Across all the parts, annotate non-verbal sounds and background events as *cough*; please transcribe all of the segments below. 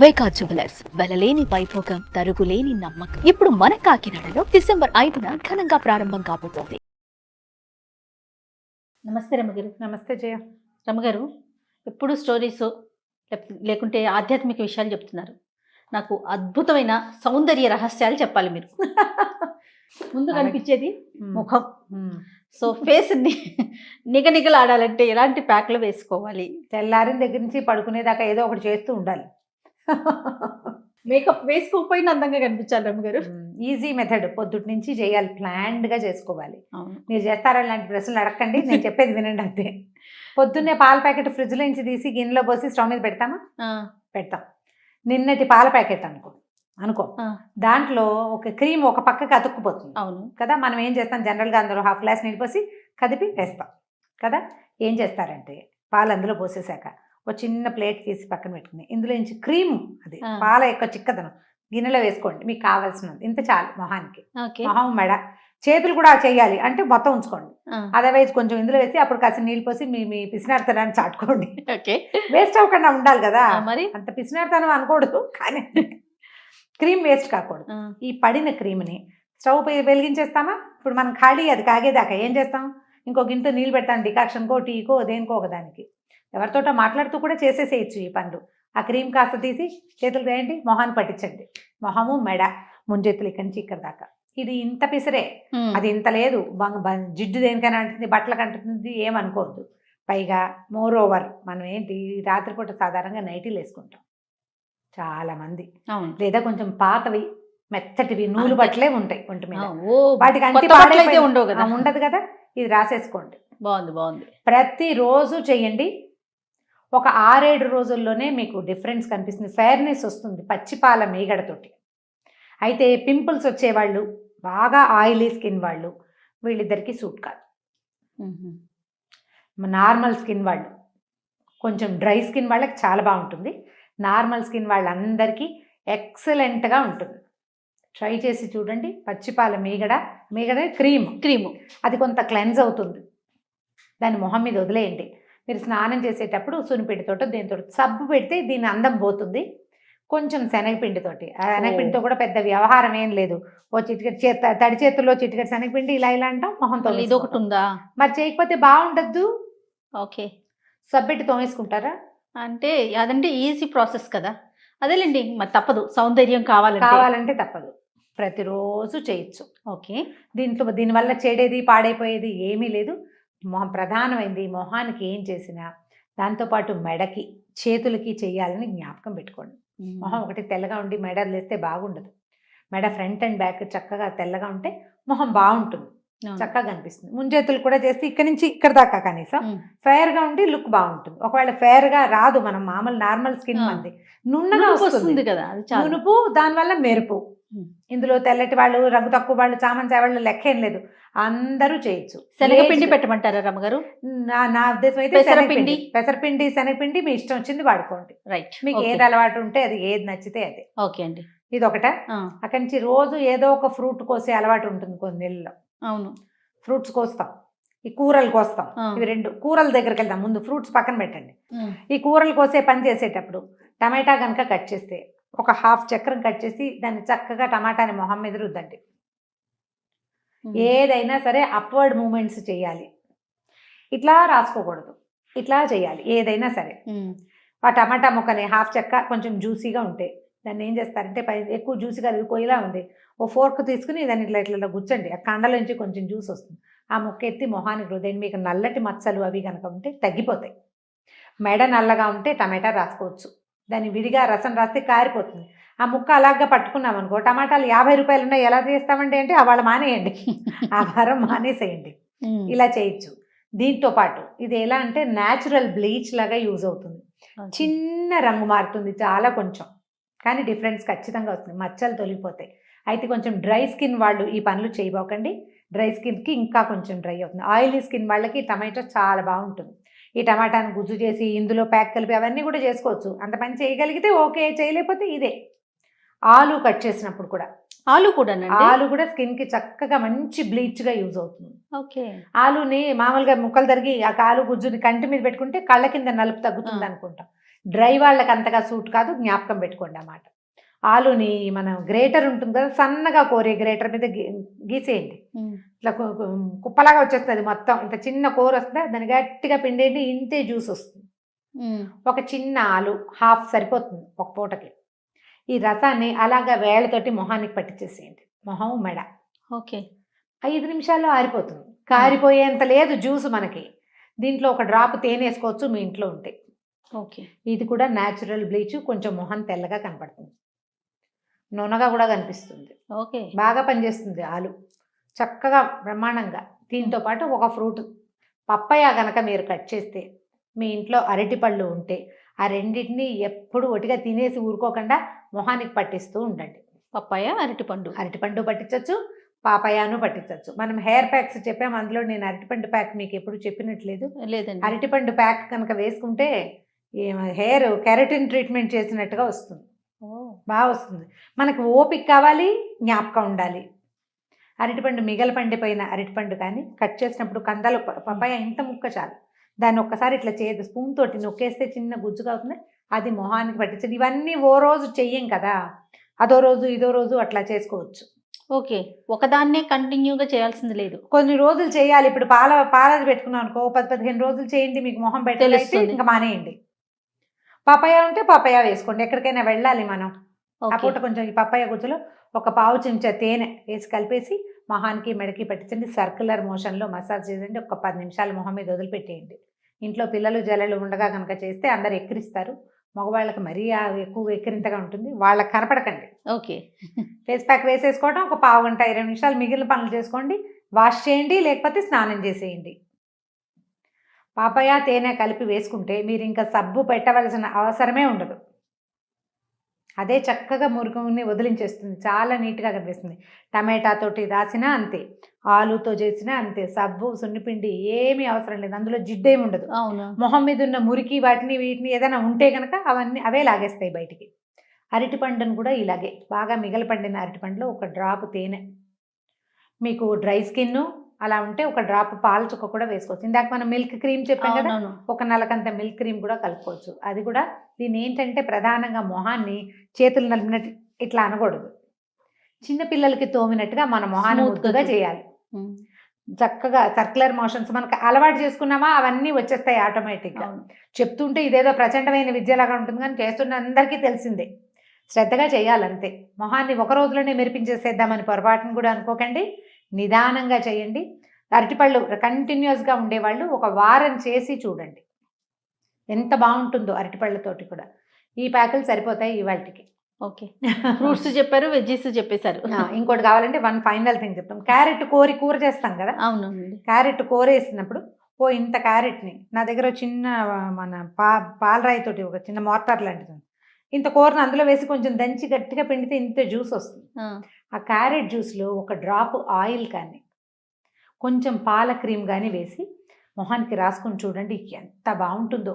వైకా jewellers వెలలేని Vaibhogam తరుగులేని నమ్మకం. ఇప్పుడు మన కాకినాడలో డిసెంబర్ ఐదున ఘనంగా ప్రారంభం కాబోతోంది. నమస్తే రమ్మగారు నమస్తే జయ. రమ్మగారు ఎప్పుడు స్టోరీస్ లేకుంటే ఆధ్యాత్మిక విషయాలు చెప్తున్నారు. నాకు అద్భుతమైన సౌందర్య రహస్యాలు చెప్పాలి మీరు. *laughs* ముందు కనిపించేది ముఖం. సో ఫేస్ *laughs* నిగనిగలాడాలంటే ఎలాంటి ప్యాక్లు వేసుకోవాలి? తెల్లారిన దగ్గర నుంచి పడుకునేదాకా ఏదో ఒకటి చేస్తూ ఉండాలి. మేకప్ వేసుకోకపోయినా అందంగా కనిపించాలి రమ్మగారు ఈజీ మెథడ్ పొద్దుటి నుంచి చేయాలి planned గా చేసుకోవాలి. మీరు చేస్తారా ఇలాంటి ప్రశ్నలు అడగండి నేను చెప్పేది వినండి అంతే. పొద్దున్నే పాల ప్యాకెట్ ఫ్రిడ్జ్లో నుంచి తీసి గిన్నెలో పోసి స్టవ్ మీద పెడతామా? పెడతాం. నిన్నటి పాల ప్యాకెట్ అనుకో అనుకో. దాంట్లో ఒక క్రీమ్ ఒక పక్కకి అతుక్కుపోతుంది. అవును. కదా మనం ఏం చేస్తాం? జనరల్గా అందులో హాఫ్ గ్లాస్ నీళ్ళు పోసి కదిపి వేస్తాం. కదా ఏం చేస్తారంటే పాలు అందులో పోసేసాక ఒక చిన్న ప్లేట్ తీసి పక్కన పెట్టుకుని. ఇందులో నుంచి క్రీమ్ అది. పాల యొక్క చిక్కదనం. గిన్నెలో వేసుకోండి మీకు కావాల్సినది ఇంత చాలు మొహానికి. మొహం మెడ. చేతులు కూడా చేయాలి అంటే మొత్తం ఉంచుకోండి. అదర్వైజ్ కొంచెం ఇందులో వేసి అప్పుడు కాస్త నీళ్ళు పోసి మీ మీ పిసినార్తనాన్ని చాటుకోండి. వేస్ట్ అవ్వకుండా ఉండాలి కదా. మరి? అంత పిసినార్తనం అనకూడదు కానీ క్రీమ్ వేస్ట్ కాకూడదు. ఈ పడిన క్రీమ్ని స్టవ్ పై వెలిగించేస్తామా? ఇప్పుడు మనం ఖాళీ అది కాగేదాకా ఏం చేస్తాం? ఇంకో గింత నీళ్ళు పెడతాం డికాక్షన్కో టీకో దేనికో ఒకదానికి ఎవరితోటో మాట్లాడుతూ కూడా చేసేసేయచ్చు ఈ పనులు. ఆ క్రీమ్ కాస్త తీసి చేతులు వేయండి మొహాన్ని పట్టించండి. మొహము మెడ ముంజెత్తులు ఇక్కడి నుంచి ఇక్కడ దాకా. ఇది ఇంత పిసరే. అది ఇంత లేదు. జిడ్డు దేనికైనా అంటుంది బట్టలకు అంటుంది ఏమనుకోవద్దు పైగా మోర్ ఓవర్ మనం ఏంటి రాత్రిపూట సాధారణంగా నైటీలు వేసుకుంటాం. చాలా మంది. అవును. లేదా కొంచెం పాతవి మెత్తటివి నూలు. బట్టలే ఉంటాయి ఒంటి మీద. వాటికి అంటి బట్టలు ఉండవు కదా. ఉండదు కదా. ఇది రాసేసుకోండి. బాగుంది బాగుంది. ప్రతిరోజు చేయండి. ఒక ఆరేడు రోజుల్లోనే మీకు డిఫరెన్స్ కనిపిస్తుంది. ఫెయిర్నెస్ వస్తుంది పచ్చిపాల మీగడతోటి అయితే పింపుల్స్ వచ్చేవాళ్ళు బాగా ఆయిలీ స్కిన్ వాళ్ళు వీళ్ళిద్దరికీ సూట్ కాదు. నార్మల్ స్కిన్ వాళ్ళు కొంచెం డ్రై స్కిన్ వాళ్ళకి చాలా బాగుంటుంది. నార్మల్ స్కిన్ వాళ్ళందరికీ ఎక్సలెంట్గా ఉంటుంది. ట్రై చేసి చూడండి పచ్చిపాల మీగడ మీగడ క్రీమ్ క్రీము అది కొంత క్లెన్స్ అవుతుంది. దాన్ని మొహం మీద వదిలేయండి. మీరు స్నానం చేసేటప్పుడు సునిపిండితోటో దేనితో సబ్బు పెడితే దీని అందం పోతుంది. కొంచెం శనగపిండితోటి ఆ శనగపిండితో కూడా పెద్ద వ్యవహారం ఏం లేదు. ఓ చిటికెట్ చేత తడి చేతుల్లో చిటికెట్ శనగపిండి ఇలా ఇలా అంటాం మొహంతో ఇది ఒకటి ఉందా? మరి చేయకపోతే బాగుండద్దు. ఓకే. సబ్బెట్టి తోమేసుకుంటారా? అంటే అదంటే ఈజీ ప్రాసెస్ కదా. అదేలేండి మరి తప్పదు. సౌందర్యం కావాలంటే. కావాలంటే తప్పదు. ప్రతిరోజు చేయొచ్చు. ఓకే. దీంట్లో దీనివల్ల చెడేది పాడైపోయేది ఏమీ లేదు. మొహం ప్రధానమైంది. మొహానికి ఏం చేసినా దాంతోపాటు మెడకి చేతులకి చేయాలని జ్ఞాపకం పెట్టుకోండి. మొహం ఒకటి తెల్లగా ఉండి మెడ లేస్తే బాగుండదు. మెడ ఫ్రంట్ అండ్ బ్యాక్ చక్కగా తెల్లగా ఉంటే మొహం బాగుంటుంది. చక్కగా కనిపిస్తుంది. ముంజేతులు కూడా చేస్తే ఇక్కడ నుంచి ఇక్కడ దాకా కనీసం ఉమ్. ఫేర్గా ఉండి లుక్ బాగుంటుంది. ఒకవేళ ఫేర్గా రాదు మనం మామూలు నార్మల్ స్కిన్. మంది నున్నగా వస్తుంది. కదా నునుపు దానివల్ల మెరుపు. ఇందులో తెల్లటి వాళ్ళు రంగు తక్కువ వాళ్ళు చామంతి వాళ్ళు లెక్క ఏం లేదు. అందరూ చేయొచ్చు. శనగపిండి పెట్టమంటారా రమ్మగారు? నా నా ఉద్దేశం అయితే పెసరపిండి. శనగపిండి. పెసరపిండి శనగపిండి మీ ఇష్టం వచ్చింది వాడుకోండి. రైట్. మీకు ఏది అలవాటు ఉంటే అది ఏది నచ్చితే అది. ఓకే అండి. ఇది ఒకట అక్కడి నుంచి రోజు ఏదో ఒక ఫ్రూట్ కోసే అలవాటు ఉంటుంది కొన్ని నెలల్లో. అవును. ఫ్రూట్స్ కోస్తాం. ఈ కూరలు కోస్తాం. ఇవి రెండు కూరల దగ్గరికి వెళ్దాం. ముందు ఫ్రూట్స్ పక్కన పెట్టండి. ఈ కూరలు కోసే పని చేసేటప్పుడు టమాటా కనుక కట్ చేస్తే ఒక హాఫ్ చక్రం కట్ చేసి దాన్ని చక్కగా టమాటాని మొహం మీద రుద్దండి. ఏదైనా సరే అప్వర్డ్ మూమెంట్స్ చేయాలి. ఇట్లా రాసుకోకూడదు. ఇట్లా చేయాలి. ఏదైనా సరే. ఆ టమాటా ముక్కని హాఫ్ చెక్క కొంచెం జ్యూసీగా ఉంటాయి దాన్ని ఏం చేస్తారంటే పై ఎక్కువ జ్యూసీగా అది కొయ్యలా ఉంది. ఓ ఫోర్క్ తీసుకుని దాన్ని ఇట్లా ఇట్లా గుచ్చండి. ఆ కండలోంచి కొంచెం జ్యూస్ వస్తుంది. ఆ ముక్క ఎత్తి మొహానికి రుద్దండి మీకు నల్లటి మచ్చలు అవి కనుక ఉంటే తగ్గిపోతాయి. మెడ నల్లగా ఉంటే టమాటా రాసుకోవచ్చు. దాన్ని విడిగా రసం రాస్తే కారిపోతుంది. ఆ ముక్క అలాగా పట్టుకున్నాం అనుకో టమాటాలు యాభై రూపాయలు ఉన్నాయి. ఎలా చేస్తామండి అంటే అవాళ మానేయండి. *laughs* ఆ వారం మానేసేయండి. ఇలా చేయొచ్చు. దీంతో పాటు ఇది ఎలా అంటే న్యాచురల్ బ్లీచ్ లాగా యూజ్ అవుతుంది. చిన్న రంగు మారుతుంది చాలా కొంచెం. కానీ డిఫరెన్స్ ఖచ్చితంగా వస్తుంది. మచ్చలు తొలిగిపోతాయి. అయితే కొంచెం డ్రై స్కిన్ వాళ్ళు ఈ పనులు చేయబోకండి. డ్రై స్కిన్కి ఇంకా కొంచెం డ్రై అవుతుంది. ఆయిలీ స్కిన్ వాళ్ళకి టమాటో చాలా బాగుంటుంది. ఈ టమాటాను గుజ్జు చేసి ఇందులో ప్యాక్ కలిపి అవన్నీ కూడా చేసుకోవచ్చు. అంత పని చేయగలిగితే ఓకే చేయలేకపోతే ఇదే. ఆలు కట్ చేసినప్పుడు కూడా. ఆలు కూడానండి? ఆలు కూడా స్కిన్కి చక్కగా మంచి బ్లీచ్గా యూజ్ అవుతుంది. ఓకే. ఆలుని మామూలుగా ముక్కలు తరిగి ఆ కాలు గుజ్జుని కంటి మీద పెట్టుకుంటే కళ్ళ కింద నలుపు తగ్గుతుంది. అనుకుంటాం. డ్రై వాళ్ళకి అంతగా సూట్ కాదు జ్ఞాపకం పెట్టుకోండి అన్నమాట. ఆలుని మనం గ్రేటర్ ఉంటుంది కదా సన్నగా కోరే గ్రేటర్ మీద గీ- గీసేయండి. ఇట్లా కుప్పలాగా వచ్చేస్తుంది మొత్తం. ఇంత చిన్న కూర వస్తుంది దాన్ని గట్టిగా పిండేయండి ఇంతే జ్యూస్ వస్తుంది. ఒక చిన్న ఆలు హాఫ్ సరిపోతుంది ఒక పూటకి. ఈ రసాన్ని అలాగా వేళ్ళతోటి మొహానికి పట్టించేసేయండి మొహం మెడ. ఓకే. ఐదు నిమిషాల్లో ఆరిపోతుంది. కారిపోయేంత లేదు జ్యూస్ మనకి. దీంట్లో ఒక డ్రాప్ తేనె వేసుకోవచ్చు మీ ఇంట్లో ఉంటే. ఓకే. ఇది కూడా న్యాచురల్ బ్లీచ్ కొంచెం మొహం తెల్లగా కనపడుతుంది. నూనెగా కూడా కనిపిస్తుంది. ఓకే. బాగా పనిచేస్తుంది ఆలు. చక్కగా బ్రహ్మాండంగా. దీంతో పాటు ఒక ఫ్రూట్. పప్పయ్య గనక మీరు కట్ చేస్తే మీ ఇంట్లో అరటిపళ్ళు ఉంటే ఆ రెండింటిని ఎప్పుడు ఒటిగా తినేసి ఊరుకోకుండా మొహానికి పట్టిస్తూ ఉండండి. పప్పాయ అరటిపండు. అరటిపండు పట్టించవచ్చు పాపయాను పట్టించవచ్చు మనం హెయిర్ ప్యాక్స్ చెప్పాము అందులో నేను అరటిపండు ప్యాక్ మీకు ఎప్పుడు చెప్పినట్లేదు. లేదండి. అరటిపండు ప్యాక్ కనుక వేసుకుంటే హెయిర్ కెరటిన్ ట్రీట్మెంట్ చేసినట్టుగా వస్తుంది. ఓ, బాగా వస్తుంది. మనకు ఓపిక కావాలి జ్ఞాపకం ఉండాలి. అరటిపండు మిగల పండిపోయిన అరటిపండు కానీ కట్ చేసినప్పుడు కందలు ప- పపాయ ఇంత ముక్క చాలు. దాన్ని ఒక్కసారి ఇట్లా చేయదు స్పూన్ తోటి నొక్కేస్తే చిన్న గుజ్జుగా అవుతుంది. అది మొహానికి పట్టించండి ఇవన్నీ ఓ రోజు చెయ్యం కదా. అదో రోజు ఇదో రోజు అట్లా చేసుకోవచ్చు. ఓకే. ఒకదాన్నే కంటిన్యూగా చేయాల్సింది లేదు. కొన్ని రోజులు చేయాలి. ఇప్పుడు పాల పాలది పెట్టుకున్నాం అనుకో పది పదిహేను రోజులు చేయండి మీకు మొహం పెట్టాలి తెలుస్తుంది. ఇంకా మానేయండి. పపాయ ఉంటే పపాయ వేసుకోండి. ఎక్కడికైనా వెళ్ళాలి మనం. ఆ పూట కొంచెం ఈ పప్పాయ గుజ్జులో ఒక పావు చెంచా తేనె వేసి కలిపేసి మొహానికి మెడకి పెట్టించండి. సర్క్యులర్ మోషన్లో మసాజ్ చేయండి ఒక పది నిమిషాలు మొహం మీద వదిలిపెట్టేయండి. ఇంట్లో పిల్లలు జల్లలు ఉండగా కనుక చేస్తే అందరు ఎక్కిరిస్తారు. మగవాళ్ళకి మరీ ఎక్కువ ఎక్కిరింతగా ఉంటుంది. వాళ్ళకి కనపడకండి. ఓకే. ఫేస్ ప్యాక్ వేసేసుకోవడం ఒక పావు గంట ఇరవై నిమిషాలు మిగిలిన పనులు చేసుకోండి. వాష్ చేయండి. లేకపోతే స్నానం చేసేయండి. పాపయ తేనె కలిపి వేసుకుంటే మీరు ఇంకా సబ్బు పెట్టవలసిన అవసరమే ఉండదు. అదే చక్కగా మురుగుని వదిలించేస్తుంది. చాలా నీట్గా కనిపిస్తుంది. టమాటా తోటి రాసినా అంతే. ఆలుతో చేసినా అంతే. సబ్బు సున్నిపిండి ఏమీ అవసరం లేదు. అందులో జిడ్డేమి ఉండదు. అవును? మొహం మీద ఉన్న మురికి వాటిని వీటిని ఏదైనా ఉంటే కనుక అవన్నీ అవే లాగేస్తాయి బయటికి. అరటిపండును కూడా ఇలాగే. బాగా మిగలపండిన అరటిపండులో ఒక డ్రాప్ తేనె. మీకు డ్రై స్కిన్ అలా ఉంటే ఒక డ్రాప్ పాల చుక్క కూడా వేసుకోవచ్చు. ఇందాక మనం మిల్క్ క్రీమ్ చెప్పాం కదా ఒక నలకంత మిల్క్ క్రీమ్ కూడా కలుపుకోవచ్చు. అది కూడా దీని ఏంటంటే ప్రధానంగా మొహాన్ని చేతులు నలిపినట్టు ఇట్లా అనకూడదు. చిన్నపిల్లలకి తోమినట్టుగా మన మొహాన్ని ముద్దుగా చేయాలి. చక్కగా సర్క్యులర్ మోషన్స్ మనకు అలవాటు చేసుకున్నామా అవన్నీ వచ్చేస్తాయి ఆటోమేటిక్గా చెప్తుంటే ఇదేదో ప్రచండమైన విద్యలాగా ఉంటుంది కానీ చేస్తున్న అందరికీ తెలిసిందే. శ్రద్ధగా చేయాలంతే. మొహాన్ని ఒక రోజులోనే మెరిపించేసేద్దామని పొరపాటును కూడా అనుకోకండి. నిదానంగా చేయండి. అరటిపళ్ళు కంటిన్యూస్గా ఉండేవాళ్ళు ఒక వారం చేసి చూడండి. ఎంత బాగుంటుందో అరటిపళ్ళతోటి కూడా. ఈ ప్యాకులు సరిపోతాయి ఇవాళకి ఓకే. ఫ్రూట్స్ చెప్పారు వెజ్జీస్ చెప్పేశారు. ఇంకోటి కావాలంటే వన్ ఫైనల్ థింగ్ చెప్తాం. క్యారెట్ కోరి కూర చేస్తాం కదా? అవునండి. క్యారెట్ కోరేసినప్పుడు ఓ ఇంత క్యారెట్ని నా దగ్గర చిన్న మన పా పాలరాయితోటి ఒక చిన్న మోటార్ లాంటిది. ఇంత కూరను అందులో వేసి కొంచెం దంచి గట్టిగా పిండితే ఇంత జ్యూస్ వస్తుంది. ఆ, క్యారెట్ జ్యూస్లో ఒక డ్రాప్ ఆయిల్ కానీ కొంచెం పాల క్రీమ్ కానీ వేసి మొహానికి రాసుకొని చూడండి ఎంత బాగుంటుందో.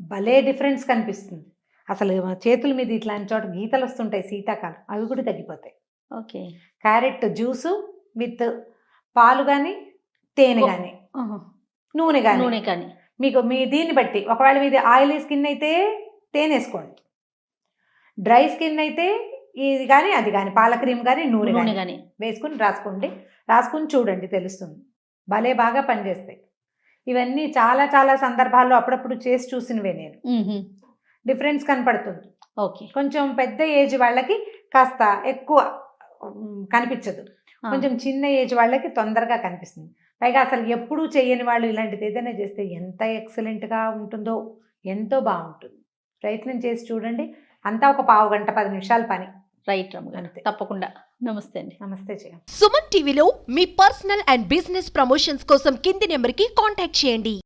భలే డిఫరెన్స్ కనిపిస్తుంది. అసలు చేతుల మీద ఇట్లాంటి చోట గీతలు వస్తుంటాయి శీతాకాలం అవి కూడా తగ్గిపోతాయి. ఓకే. క్యారెట్ జ్యూసు విత్ పాలు కానీ తేనె. కానీ. నూనె కానీ. నూనె కానీ. మీకు మీ దీన్ని బట్టి ఒకవేళ మీది ఆయిలీ స్కిన్ అయితే తేనె వేసుకోండి డ్రై స్కిన్ అయితే ఇది కానీ అది కానీ పాల క్రీమ్ కానీ నూనె నూనె కానీ కానీ వేసుకుని రాసుకోండి. రాసుకుని చూడండి తెలుస్తుంది. భలే బాగా పనిచేస్తాయి. ఇవన్నీ చాలా చాలా సందర్భాల్లో అప్పుడప్పుడు చేసి చూసినవే నేను. డిఫరెన్స్ కనపడుతుంది. ఓకే. కొంచెం పెద్ద ఏజ్ వాళ్ళకి కాస్త ఎక్కువ కనిపించదు. కొంచెం చిన్న ఏజ్ వాళ్ళకి తొందరగా కనిపిస్తుంది. పైగా అసలు ఎప్పుడూ చేయని వాళ్ళు ఇలాంటిది ఏదైనా చేస్తే ఎంత ఎక్సలెంట్గా ఉంటుందో ఎంతో బాగుంటుంది. ప్రయత్నం చేసి చూడండి. అంతా ఒక పావు గంట పది నిమిషాల పని. రైట్ రమ్మ. తప్పకుండా. నమస్తే అండి. నమస్తే చేయండి సుమన్ టీవీలో మీ పర్సనల్ అండ్ బిజినెస్ ప్రమోషన్స్ కోసం కింది నెంబర్కి కాంటాక్ట్ చేయండి.